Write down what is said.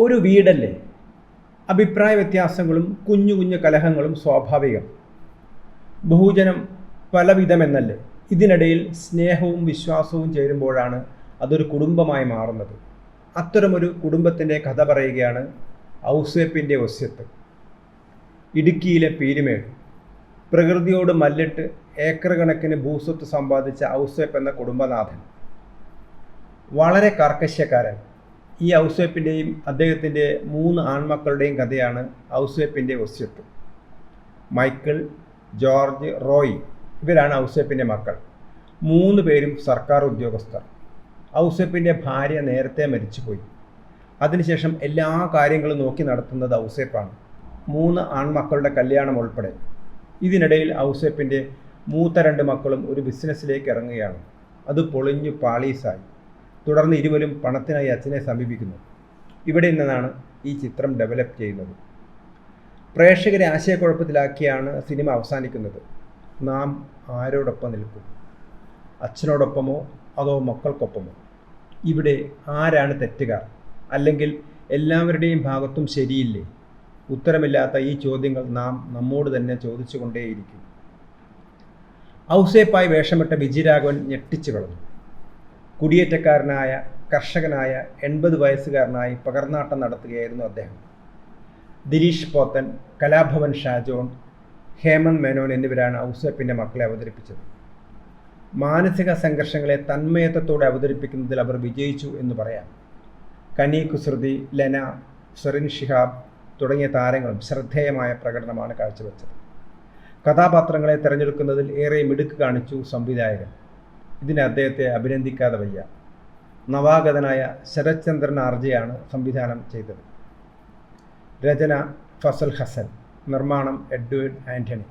ഒരു വീടല്ലേ? അഭിപ്രായ വ്യത്യാസങ്ങളും കുഞ്ഞു കുഞ്ഞു കലഹങ്ങളും സ്വാഭാവികം. ബഹുജനം പലവിധമെന്നല്ലേ? ഇതിനിടയിൽ സ്നേഹവും വിശ്വാസവും ചേരുമ്പോഴാണ് അതൊരു കുടുംബമായി മാറുന്നത്. അത്തരമൊരു കുടുംബത്തിന്റെ കഥ പറയുകയാണ് ഔസേപ്പിന്റെ ഒസ്യത്ത്. ഇടുക്കിയിലെ പീരുമേട്. പ്രകൃതിയോട് മല്ലിട്ട് ഏക്കർ കണക്കിന് ഭൂസ്വത്ത് സമ്പാദിച്ച ഔസേപ്പ് എന്ന കുടുംബനാഥൻ. വളരെ കർക്കശ്യക്കാരൻ. ഈ ഔസേപ്പിന്റെയും അദ്ദേഹത്തിന്റെ മൂന്ന് ആൺമക്കളുടെയും കഥയാണ് ഔസേപ്പിന്റെ ഒസ്യത്ത്. മൈക്കിൾ ജോർജ് റോയ് ഇവരാണ് ഔസേപ്പിന്റെ മക്കൾ. മൂന്ന് പേരും സർക്കാർ ഉദ്യോഗസ്ഥർ. ഔസേപ്പിന്റെ ഭാര്യ നേരത്തെ മരിച്ചുപോയി. അതിനുശേഷം എല്ലാ കാര്യങ്ങളും നോക്കി നടത്തുന്നത് ഔസേപ്പാണ്. മൂന്ന് ആൺമക്കളുടെ കല്യാണം ഉൾപ്പെടെ. ഇതിനിടയിൽ ഔസേപ്പിന്റെ മൂത്ത രണ്ട് മക്കളും ഒരു ബിസിനസ്സിലേക്ക് ഇറങ്ങുകയാണ്. അത് പൊളിഞ്ഞു പാളീസായി. തുടർന്ന് ഇരുവരും പണത്തിനായി അച്ഛനെ സമീപിക്കുന്നു. ഇവിടെ നിന്നാണ് ഈ ചിത്രം ഡെവലപ്പ് ചെയ്യുന്നത്. പ്രേക്ഷകരെ ആശയക്കുഴപ്പത്തിലാക്കിയാണ് സിനിമ അവസാനിക്കുന്നത്. നാം ആരോടൊപ്പം നിൽക്കും? അച്ഛനോടൊപ്പമോ അതോ മക്കൾക്കൊപ്പമോ? ഇവിടെ ആരാണ് തെറ്റുകാർ? അല്ലെങ്കിൽ എല്ലാവരുടെയും ഭാഗത്തും ശരിയില്ലേ? ഉത്തരമില്ലാത്ത ഈ ചോദ്യങ്ങൾ നാം നമ്മോട് തന്നെ ചോദിച്ചുകൊണ്ടേയിരിക്കും. ഔസേപ്പായി വേഷമിട്ട വിജയരാഘവൻ ഞെട്ടിച്ചു കളഞ്ഞു. കുടിയേറ്റക്കാരനായ കർഷകനായ എൺപത് വയസ്സുകാരനായി പകർന്നാട്ടം നടത്തുകയായിരുന്നു അദ്ദേഹം. ദിലീഷ് പോത്തൻ കലാഭവൻ ഷാജോൺ ഹേമന്ത് മേനോൻ എന്നിവരാണ് ഔസേപ്പിന്റെ മക്കളെ അവതരിപ്പിച്ചത്. മാനസിക സംഘർഷങ്ങളെ തന്മയത്വത്തോടെ അവതരിപ്പിക്കുന്നതിൽ അവർ വിജയിച്ചു എന്ന് പറയാം. കനി കുസൃതി ലെന സെറിൻ ഷിഹാബ് തുടങ്ങിയ താരങ്ങളും ശ്രദ്ധേയമായ പ്രകടനമാണ് കാഴ്ചവെച്ചത്. കഥാപാത്രങ്ങളെ തിരഞ്ഞെടുക്കുന്നതിൽ ഏറെ മിടുക്ക് കാണിച്ചു സംവിധായകൻ. ഇതിന് അദ്ദേഹത്തെ അഭിനന്ദിക്കാതെ വയ്യ. നവാഗതനായ ശരത്ചന്ദ്രൻ ആർജയാണ് സംവിധാനം ചെയ്തത്. രചന ഫസൽ ഹസൻ. നിർമ്മാണം എഡ്വേർഡ് ആന്റണി